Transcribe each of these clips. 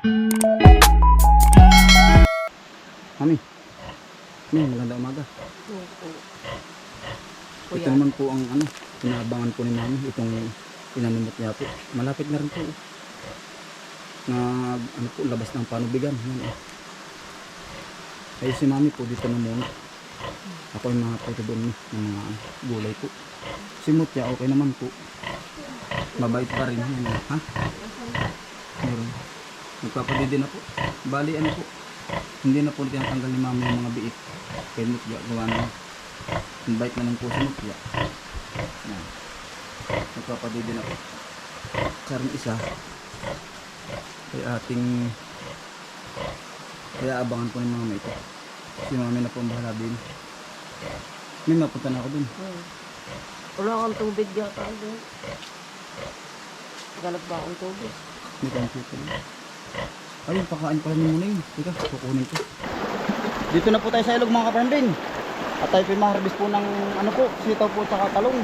Mami. Mami, maganda umaga. Opo. Ito naman po ang ano, inaabangan po ni Mami. Itong inanimot niya po. Malapit na rin po. oh. Na ano po, labas ng panubigan. Yan, oh. Ay si Mami po dito na muna. Ako yung mga photo doon ng mga gulay po. Si Mutya, okay naman po. Mabait pa rin. Yan, oh. ha? Meron. Nagpapadidi na po. Bali ano po. Hindi na po tinatanggal ni Mami yung mga biik. Kay Mutya, gawa na. Invite na lang po si Mutya. Yan. Nagpapadidi na po. Sarang isa. Kay ating kaya abangan po ng mama ito. Si mami na po ang bahala din. May mapunta na ako dun. hmm. wala kang tubig yata doon. Galap ba akong tubig? May computer. Ayun, pakain pala ni muna yun. Teka, kukunin ko. Dito na po tayo sa ilog mga kaparambin. At tayo po maharbis po ng ano po, sitaw po sa talong.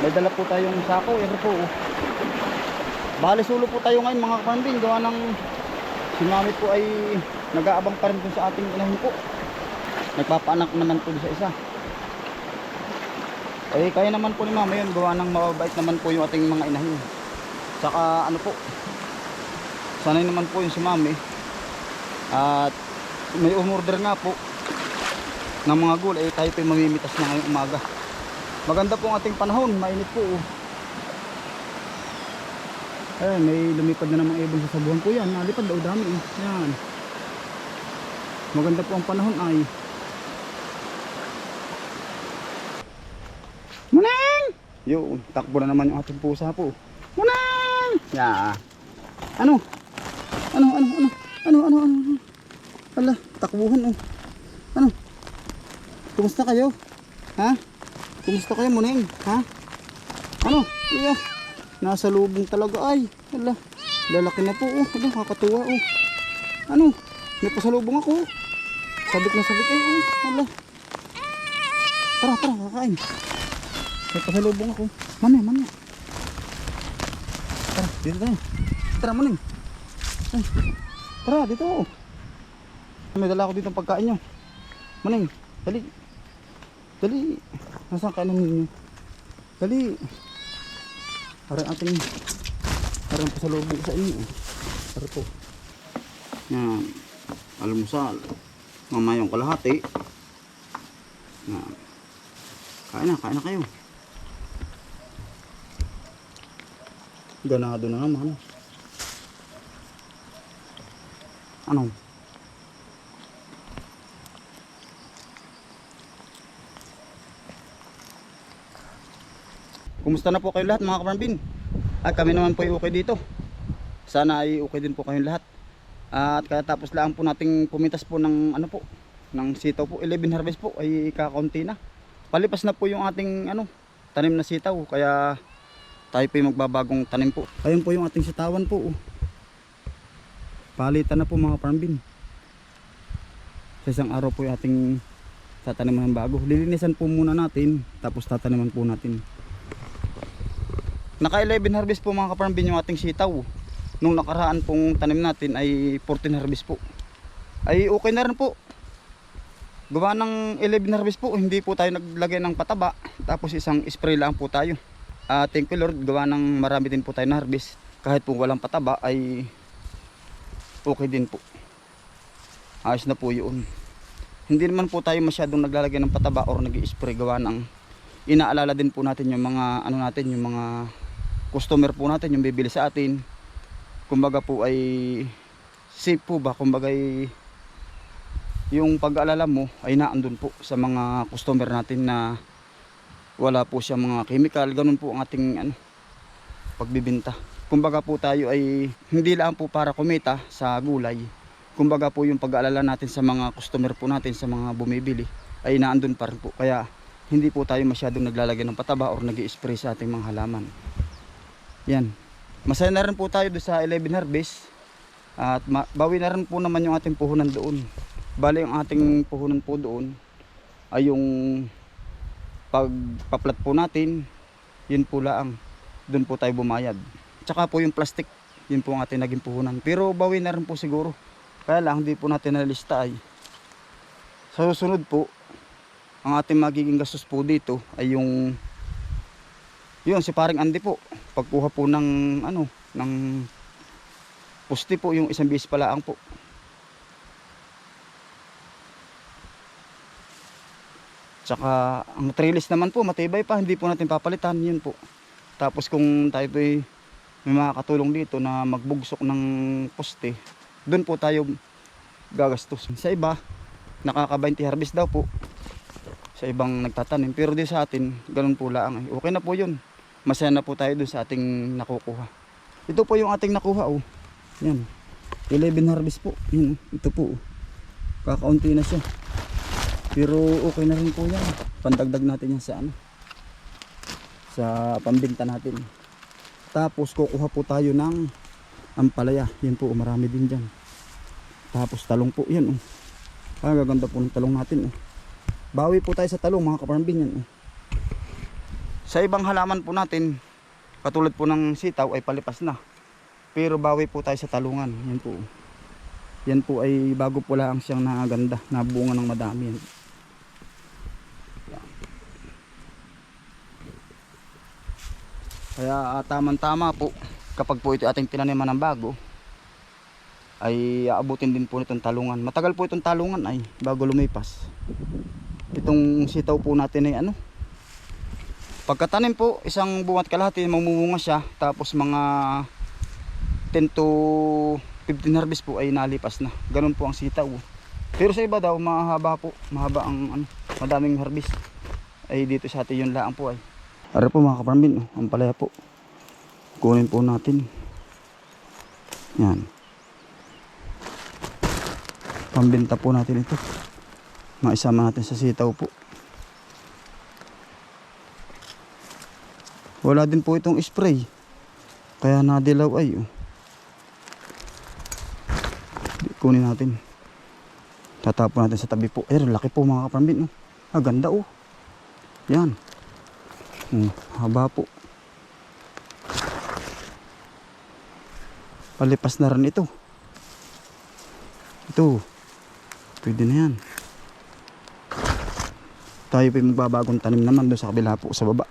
May dala po tayong sako, ero po. oh. Bali sulo po tayo ngayon mga kaparambin. Gawa ng si mami po ay nag-aabang pa rin po sa ating inahin po. Nagpapaanak naman po sa isa. Eh, kaya naman po ni mama yun. Gawa ng mababait naman po yung ating mga inahin. Saka ano po, sanay naman po yung si mami. At may umorder nga po ng mga gulay. Eh, tayo po mamimitas na ngayong umaga. Maganda po ang ating panahon. Mainit po. oh. Eh, may lumipad na namang ibon sa sabuhan po yan. Nalipad daw dami. eh. Yan. Maganda po ang panahon ay. Muneng! Yun, takbo na naman yung ating pusa po. Muneng! Ya. Ano? Ano, ano, ano? Ano, ano, ano? ano? Ala, takbuhan oh. Ano? Kumusta kayo? Ha? Kumusta kayo, Muneng? Ha? Ano? Iya. Nasa lubong talaga ay. Ala, lalaki na po oh. Ala, kakatuwa oh. Ano? May pasalubong ako. Sabik na sabik ay oh. Ala. Tara, tara, kakain. May pasalubong ako. Mamaya, mamaya. Tara, dito tayo. Tara, Muneng. Tara, dito. May dala ako dito pagkain nyo. Maneng, dali. Dali. Nasaan kainan ninyo? Dali. Para ating para pa sa loob sa inyo. Para po. Yan. Almusal. Mamayong kalahati. Yan. Kain na, kain na kayo. Ganado na naman. Ano? Kumusta na po kayo lahat mga kaparambin? At kami naman po ay okay dito. Sana ay okay din po kayong lahat. At kaya tapos lang po nating pumitas po ng ano po, ng sitaw po, 11 harvest po ay kakaunti na. Palipas na po yung ating ano, tanim na sitaw kaya tayo po yung magbabagong tanim po. Ayun po yung ating sitawan po. oh. Palitan na po mga parambin. Sa isang araw po yung ating tataniman ng bago. Lilinisan po muna natin tapos tataniman po natin. Naka 11 harvest po mga kaparambin yung ating sitaw. Nung nakaraan pong tanim natin ay 14 harvest po. Ay okay na rin po. Gawa ng 11 harvest po, hindi po tayo naglagay ng pataba. Tapos isang spray lang po tayo. Ah, thank you Lord, gawa ng marami din po tayo na harvest. Kahit po walang pataba ay okay din po. Ayos na po yun. Hindi naman po tayo masyadong naglalagay ng pataba or nag-spray gawa ng inaalala din po natin yung mga ano natin, yung mga customer po natin, yung bibili sa atin. Kumbaga po ay safe po ba? Kumbaga ay yung pag-aalala mo ay naandun po sa mga customer natin na wala po siya mga chemical, ganun po ang ating ano, pagbibinta. Kumbaga po tayo ay hindi lang po para kumita sa gulay. Kumbaga po yung pag-aalala natin sa mga customer po natin, sa mga bumibili ay naandun pa rin po. Kaya hindi po tayo masyadong naglalagay ng pataba or nag spray sa ating mga halaman. Yan. Masaya na rin po tayo doon sa 11 harvest. At bawi na rin po naman yung ating puhunan doon. Bali yung ating puhunan po doon ay yung pagpaplat po natin, yun po laang. Doon po tayo bumayad. Tsaka po yung plastic Yun po ang ating naging puhunan. Pero bawi na rin po siguro. Kaya lang, hindi po natin nalista ay. Sa susunod po, ang ating magiging gastos po dito ay yung yun si paring Andy po pagkuha po ng ano ng pusti po yung isang bis palaang po tsaka ang trellis naman po matibay pa hindi po natin papalitan yun po tapos kung tayo po may makakatulong dito na magbugsok ng poste doon po tayo gagastos. Sa iba nakaka 20 harvest daw po. Sa ibang nagtatanim. Pero di sa atin ganun po lang eh. okay na po yun. Masaya na po tayo doon sa ating nakukuha. Ito po yung ating nakuha oh. Yan. 11 harvest po. Oh. ito po oh. kakaunti na siya. Pero okay na rin po yan. Pandagdag natin yan sa ano sa pambinta natin tapos kukuha po tayo ng ampalaya yan po marami din dyan tapos talong po yan oh. ah, gaganda po ng talong natin oh. bawi po tayo sa talong mga kaparambin yan oh. sa ibang halaman po natin katulad po ng sitaw ay palipas na pero bawi po tayo sa talungan yan po yan po ay bago po lang siyang naganda na bunga ng madami yan kaya tamang tama po kapag po ito ating tinaniman ng bago ay aabutin din po nitong talungan. Matagal po itong talungan ay bago lumipas. Itong sitaw po natin ay ano? Pagkatanim po isang buwan at kalahati mamumunga siya. Tapos mga 10 to 15 harvest po ay nalipas na. Ganun po ang sitaw. Pero sa iba daw mahaba po. Mahaba ang ano, madaming harvest. Ay dito sa atin yung laang po ay Ara po mga kaparmin, oh, ang palaya po. Kunin po natin. Yan. Pambenta po natin ito. Maisama natin sa sitaw po. Wala din po itong spray. Kaya nadilaw ay. Oh. Kunin natin. Tatapon natin sa tabi po. Eh, laki po mga kaparmin. Oh. Ah, ganda oh. Yan. Hmm, haba po. Palipas na rin ito. Ito. Pwede na yan. Tayo pa yung magbabagong tanim naman doon sa kabila po sa baba.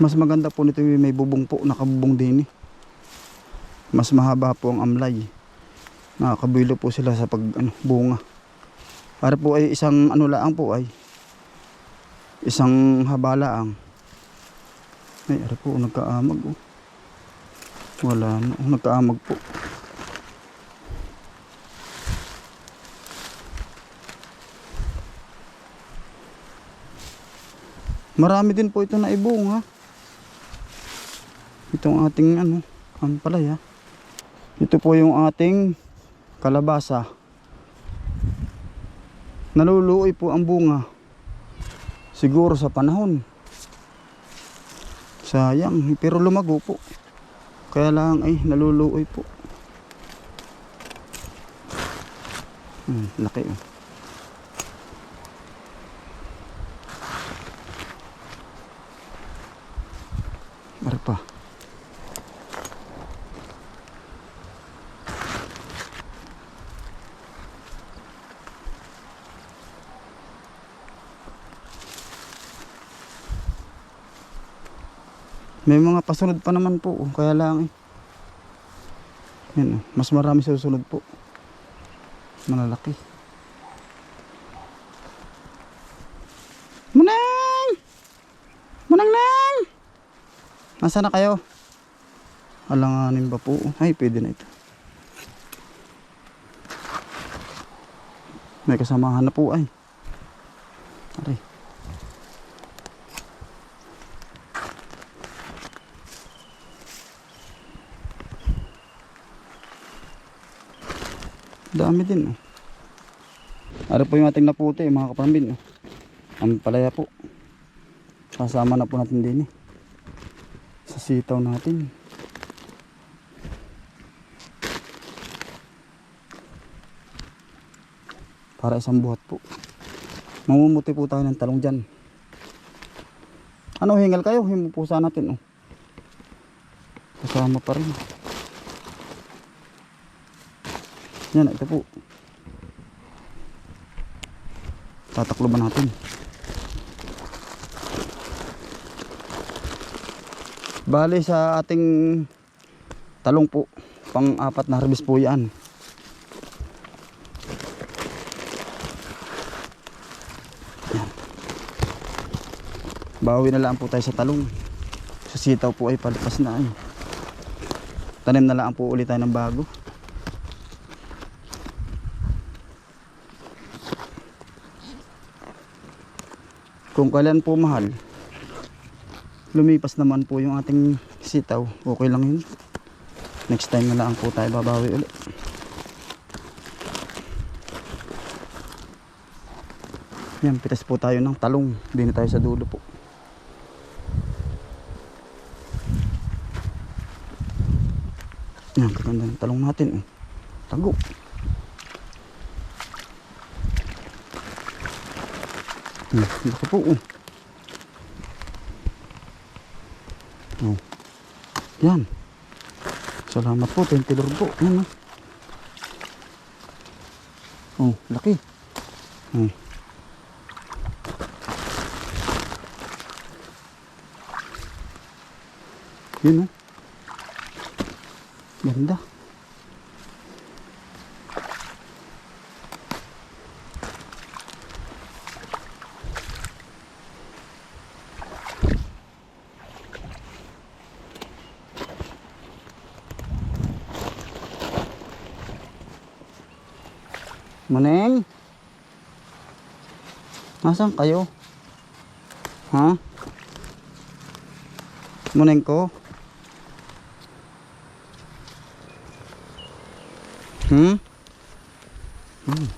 Mas maganda po nito yung may bubong po, nakabubong din eh. Mas mahaba po ang amlay. Nakakabulo po sila sa pag ano, bunga. Para po ay isang ano laang po ay isang habalaang. Ay, ara po, nagkaamag oh. Wala na, nagkaamag po. Marami din po ito na ibunga. Itong ating ano, ampalaya. Ito po yung ating kalabasa naluluoy po ang bunga. Siguro sa panahon. Sayang pero lumago po. Kaya lang ay naluluoy po. Hmm, laki oh Mari pa May mga pasunod pa naman po, oh, kaya lang eh. Yan, oh, mas marami sa susunod po. Malalaki. Munang! Munang nang! Nasaan na kayo? Alanganin ba po? Ay, pwede na ito. May kasamahan na po ay. Dami din oh. Ano po yung ating naputi mga kapambin oh. Ang palaya po. Kasama na po natin din eh. Sa sitaw natin. Para isang buhat po. Mamumuti po tayo ng talong dyan. Ano, hingal kayo? Himupusa natin, oh. Kasama pa rin. Yan, ito po. Tatakloban natin. Bali sa ating talong po, pang apat na harvest po yan. Yan. Bawi na lang po tayo sa talong. Sa sitaw po ay palpas na ay. Tanim na lang po ulit tayo ng bago. Kung kailan po mahal, lumipas naman po yung ating sitaw. Okay lang yun. Next time na lang po tayo babawi ulit. Yan, pitas po tayo ng talong. Hindi na tayo sa dulo po. Yan, kaganda ng talong natin. Oh. Tago. Hmm, laki po. Oh. Oh. Yan. Salamat po, thank you Lord po. Yan oh. Oh, laki. Oh. Yun oh. Ganda. Nasaan kayo? Ha? Muneng ko? Hmm? Hmm.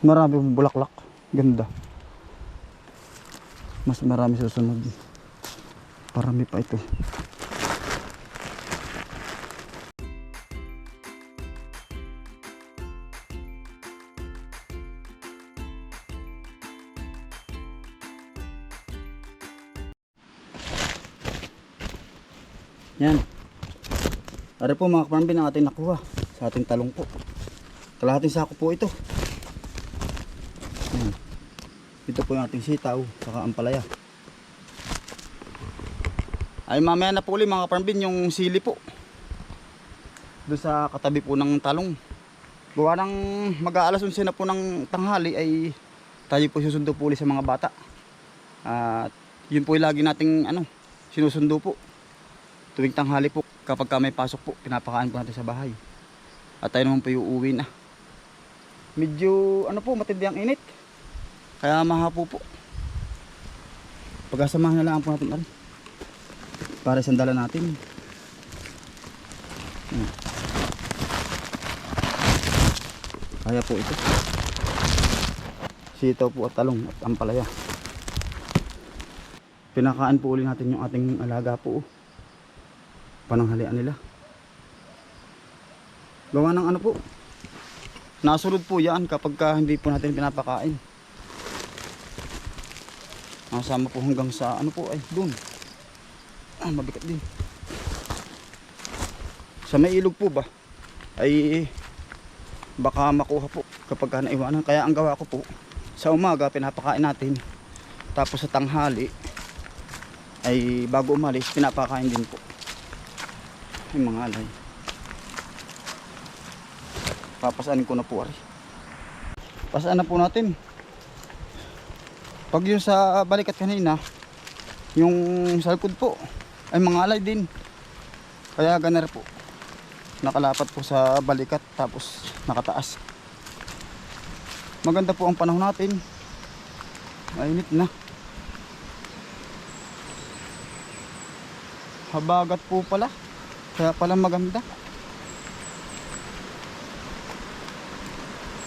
Marami bulaklak. Ganda. Mas marami susunod. Parami pa ito. Yan. Ari po mga kaparambin ang ating nakuha sa ating talong po. Kalahating sako po ito. Yan. Ito po yung ating sitaw, saka ampalaya. Ay mamaya na po ulit mga kaparambin yung sili po. Doon sa katabi po ng talong. Gawa ng mag-aalas 11 na po ng tanghali ay tayo po susundo po ulit sa mga bata. At yun po lagi nating ano, sinusundo po tuwing tanghali po kapag ka may pasok po pinapakain po natin sa bahay at tayo naman po yung uwi na medyo ano po matindi ang init kaya mahapo po pagkasamahan na lang po natin ari para sandala natin. Hmm. kaya po ito. Sitaw po at talong at ampalaya. Pinakaan po uli natin yung ating alaga po oh. Pananghalian nila. Gawa ng ano po? Nasulod po yan kapag ka hindi po natin pinapakain. Nakasama po hanggang sa ano po ay dun ah mabigat din. Sa may ilog po ba ay baka makuha po kapag ka naiwanan. Kaya ang gawa ko po sa umaga pinapakain natin. Tapos sa tanghali ay bago umalis pinapakain din po. Yung mga alay. Papasanin ko na po ari. Pasaan na po natin. Pag yung sa balikat kanina yung sa po ay mga alay din kaya ganar po nakalapat po sa balikat tapos nakataas maganda po ang panahon natin mainit na habagat po pala kaya pala maganda.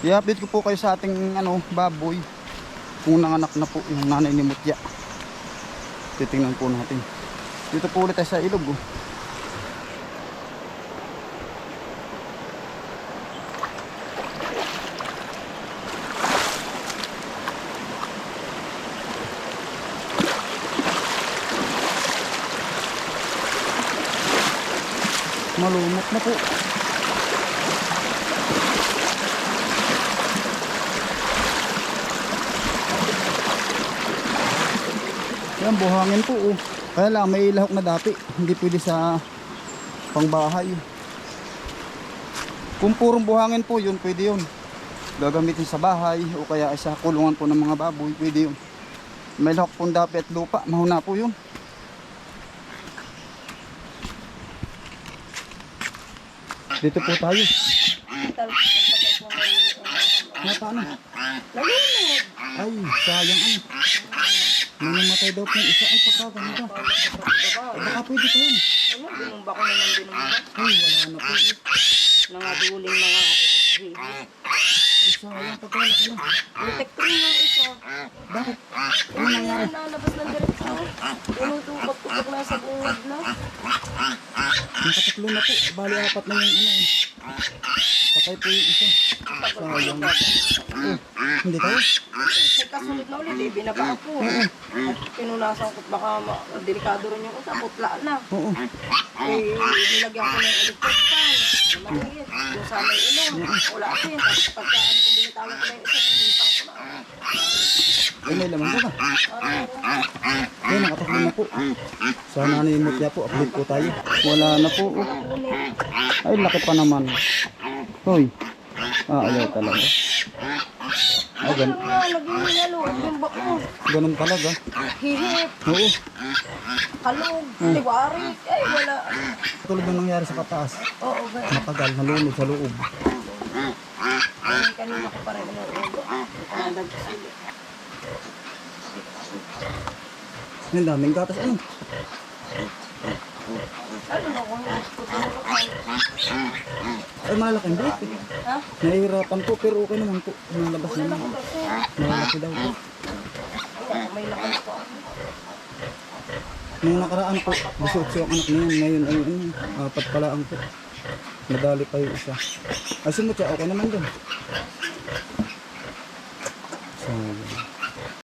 I-update ko po kayo sa ating ano, baboy. Kung nanganak na po yung nanay ni Mutya. Titingnan po natin. Dito po ulit tayo sa ilog. Oh. Malumot na po. Yan, buhangin po oh. Kaya lang, may lahok na dati. Hindi pwede sa pangbahay. Kung purong buhangin po, yun, pwede yun. Gagamitin sa bahay o kaya sa kulungan po ng mga baboy, pwede yun. May lahok pong dapi at lupa, mahuna po yun. Dito po tayo. Paano? Nalunod. Ay, sayang ano. Namamatay daw po yung isa. Ay, pagkagano ba? Baka pwede pa yun. Ano, binumba ko na ng binumba. Ay, wala na po. Nangaduling na nga ako sa baby. Ay, sayang pagkalaki na. Protector yung isa. Bakit? Ano nangyari? Nalabas ng diretso. Tinutupak-tupak na sa bungad na. Nakatatlo na po. Bali, apat na yung ano. eh. Patay po yung isa. Sayang. Oh, hindi tayo. Nagkasunod na ulit eh, binaba ako. At pinunasan ko, baka delikado rin yung isa, putla na. Oo. Eh, nilagyan ko ng electric fan. Maliit. Yung sa may ilong. Wala din. Tapos pagka ano kung binitawan ko na yung ko na. Ay, may laman ka ba? Ano, Ay, nakatakbo na po. Sana nanimot niya po. Upload po tayo. Wala na po. Oh. Ay, laki pa naman. Hoy. Ah, ayaw talaga. Ah, gan Ano naging naloob yung bako. ganun talaga. Hihip, Oo. kalog, tiwarik. Ay, wala. Tulad ng nangyari sa kataas. Oo, ba? Matagal, nalunod sa loob. Ay, kanina ko pa rin inuulo. Nagsulit. Ang daming gatas. Ano? Ay, malaking break. eh. Ha? Nahihirapan po, pero okay naman po. Nalabas naman. Malaki daw po. Ay, may lakas po. Nung nakaraan po, 18 ang anak niya. Ngayon ay ano, apat pala ang po. Nadali pa yung isa. Ay, sumutya, okay naman. So,